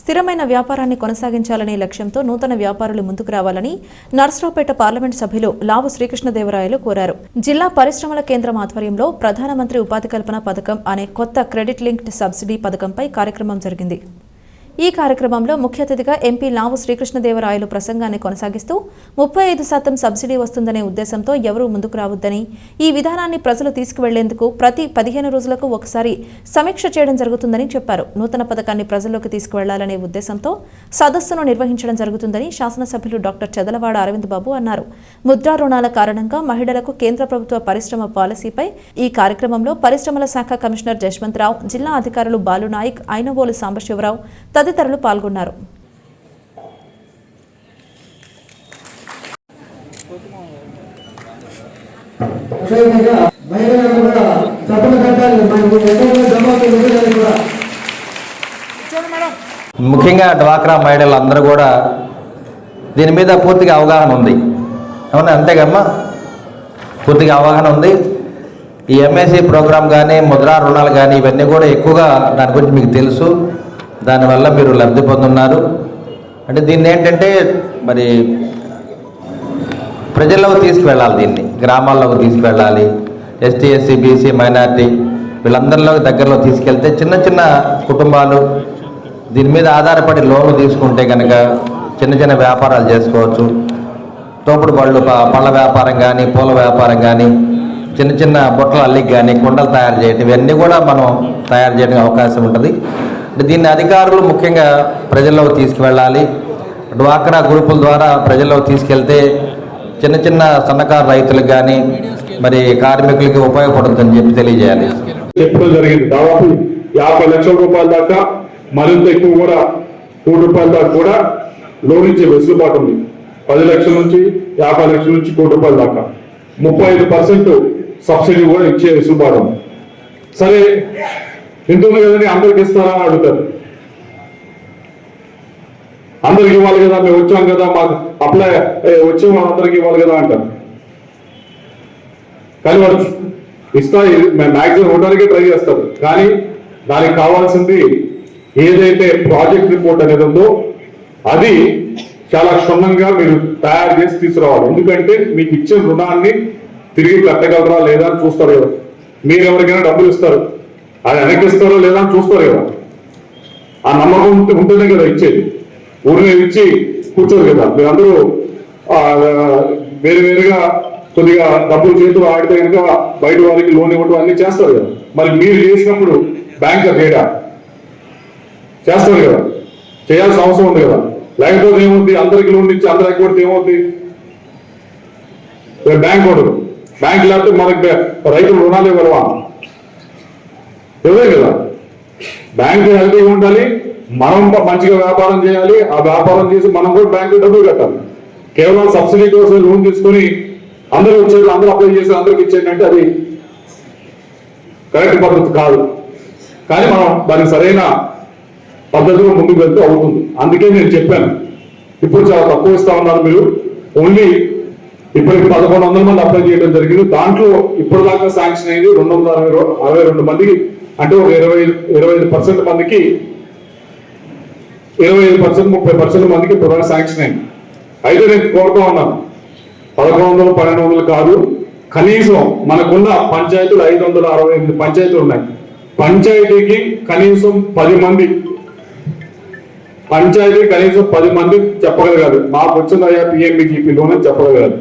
స్థిరమైన వ్యాపారాన్ని కొనసాగించాలనే లక్ష్యంతో నూతన వ్యాపారులు ముందుకు రావాలని నర్సరావుపేట పార్లమెంట్ సభ్యులు లావు శ్రీకృష్ణదేవరాయలు కోరారు. జిల్లా పరిశ్రమల కేంద్రం ఆధ్వర్యంలో ప్రధానమంత్రి ఉపాధి కల్పన పథకం అనే కొత్త క్రెడిట్ లింక్డ్ సబ్సిడీ పథకంపై కార్యక్రమం జరిగింది. ఈ కార్యక్రమంలో ముఖ్య అతిథిగా ఎంపీ లావు శ్రీకృష్ణదేవరాయలు ప్రసంగాన్ని కొనసాగిస్తూ ముప్పై ఐదు శాతం సబ్సిడీ వస్తుందనే ఉద్దేశంతో ఎవరూ ముందుకు రావద్దని ఈ విధానాన్ని ప్రజలు తీసుకువెళ్ళేందుకు ప్రతి పదిహేను రోజులకు ఒకసారి సమీక్ష చేయడం జరుగుతుందని చెప్పారు. నూతన పథకాన్ని ప్రజల్లోకి తీసుకువెళ్ళాలనే ఉద్దేశంతో సదస్సును నిర్వహించడం జరుగుతుందని శాసనసభ్యులు డాక్టర్ చెదలవాడ అరవింద్ బాబు అన్నారు. ముద్రా రుణాల కారణంగా మహిళలకు కేంద్ర ప్రభుత్వ పరిశ్రమ పాలసీపై ఈ కార్యక్రమంలో పరిశ్రమల శాఖ కమిషనర్ జశ్వంతరావు జిల్లా అధికారులు బాలునాయక్ ఐనవోలు సాంబశివరావు తదితరులు పాల్గొన్నారు. ముఖ్యంగా డ్వాక్రా మహిళలు అందరూ కూడా దీని మీద పూర్తిగా అవగాహన ఉంది. అవునా? అంతేగమ్మా? పూర్తిగా అవగాహన ఉంది. ఈ ఎంఎస్సి ప్రోగ్రామ్ కానీ ముద్రా రుణాలు కానీ ఇవన్నీ కూడా ఎక్కువగా దాని గురించి మీకు తెలుసు. దానివల్ల మీరు లబ్ధి పొందున్నారు. అంటే దీన్ని ఏంటంటే మరి ప్రజల్లోకి తీసుకువెళ్ళాలి దీన్ని. గ్రామాల్లోకి తీసుకువెళ్ళాలి. ఎస్టీ ఎస్సీ బీసీ మైనార్టీ వీళ్ళందరిలో దగ్గరలో తీసుకెళ్తే చిన్న చిన్న కుటుంబాలు దీని మీద ఆధారపడి లోన్లు తీసుకుంటే కనుక చిన్న చిన్న వ్యాపారాలు చేసుకోవచ్చు. తోపుడు పళ్ళు ప- పళ్ళ వ్యాపారం కానీ పూల వ్యాపారం కానీ చిన్న చిన్న బుట్టలు అల్లికి కానీ కుండలు తయారు చేయటం ఇవన్నీ కూడా మనం తయారు చేయడానికి అవకాశం ఉంటుంది. దీన్ని అధికారులు ముఖ్యంగా ప్రజల్లోకి తీసుకువెళ్ళాలి. డ్వాక్రా గ్రూపుల ద్వారా ప్రజల్లోకి తీసుకెళ్తే చిన్న చిన్న సన్నకారు రైతులకు కానీ మరి కార్మికులకి ఉపయోగపడుతుందని చెప్పి తెలియజేయాలి. చెప్పడం జరిగింది. దాదాపు యాభై లక్షల రూపాయల దాకా మరింత ఎక్కువ కూడా కోటి రూపాయల దాకా కూడా లోన్ ఇచ్చే వెసులుబాటు ఉంది. పది లక్షల నుంచి యాభై లక్షల నుంచి కోటి రూపాయల దాకా. ముప్పై ఐదు పర్సెంట్ సబ్సిడీ కూడా ఇచ్చే వెసులుబాటు ఉంది. సరే ఎంత ఉంది కదండి? అందరికి ఇస్తారా అని అడుగుతారు. అందరికి ఇవ్వాలి కదా మేము వచ్చాం కదా మాకు అప్లై ఏ, వచ్చే అందరికి ఇవ్వాలి కదా అంటారు. కానీ వాడు ఇస్తా మ్యాక్సిమం ఇవ్వడానికి ట్రై చేస్తారు. కానీ దానికి కావాల్సింది ఏదైతే ప్రాజెక్ట్ రిపోర్ట్ అనేది ఉందో అది చాలా క్షుణ్ణంగా మీరు తయారు చేసి తీసుకురావాలి. ఎందుకంటే మీకు ఇచ్చిన రుణాన్ని తిరిగి కట్టగలరా లేదా అని చూస్తారు కదా. మీరు ఎవరికైనా డబ్బులు ఇస్తారు. అది వెనక్కిస్తారో లేదా అని చూస్తారు కదా. ఆ నమ్మకం ఉంటే- ఉంటేనే కదా ఇచ్చేది. ఊరిని ఇచ్చి కూర్చోరు కదా. మీరందరూ ఆ, వేరు వేరుగా కొద్దిగా డబ్బులు చేతులు ఆడితే కనుక బయట వారికి లోన్ ఇవ్వడం అన్ని చేస్తారు కదా. మరి మీరు చేసినప్పుడు బ్యాంక్ చేయడా చేస్తారు కదా. చేయాల్సిన అవసరం ఉంది కదా. లేకపోతే ఏమవుతుంది అందరికి లోన్ ఇచ్చి అందరికి కొడితే ఏమవుతుంది బ్యాంక్ ఉండదు బ్యాంక్ లేకపోతే మనకి రైతులు రుణాలు ఇవ్వడమా ఇవ్వలేదు కదా. బ్యాంకు హెల్తీగా ఉండాలి మనం మంచిగా వ్యాపారం చేయాలి ఆ వ్యాపారం చేసి మనం కూడా బ్యాంకు డబ్బులు కట్టాలి. కేవలం సబ్సిడీ కోసం లోన్ తీసుకొని అందరూ వచ్చారు అందరూ అప్లై చేసి అందరికి ఇచ్చేటంటే అది కరెక్ట్ పద్ధతి కాదు. కానీ మనం దానికి సరైన పద్ధతిలో ముందుకు వెళ్తే అవుతుంది. అందుకే నేను చెప్పాను. ఇప్పుడు చాలా తక్కువ ఇస్తా ఉన్నారు మీరు. ఓన్లీ ఇప్పటికి పదకొండు వందల మంది అప్లై చేయడం జరిగింది. దాంట్లో ఇప్పుడు దాకా శాంక్షన్ అయింది రెండు వందల అరవై అరవై రెండు మందికి అంటే ఒక ఇరవై ఇరవై ఐదు పర్సెంట్ మందికి ఇరవై ఐదు పర్సెంట్ ముప్పై పర్సెంట్ మందికి ఇప్పుడు శాంక్షన్ అయింది. అయితే నేను కోరుతా ఉన్నాను పదకొండు వందలు పన్నెండు వందలు కాదు కనీసం మనకున్న పంచాయతీలు ఐదు వందల అరవై ఎనిమిది పంచాయతీలు ఉన్నాయి. పంచాయతీకి కనీసం పది మంది పంచాయతీ కనీసం పది మంది చెప్పగలగాలి. మాకు వచ్చిందయ్యా పిఎంబిజీపీ లోనే చెప్పగలగాలి.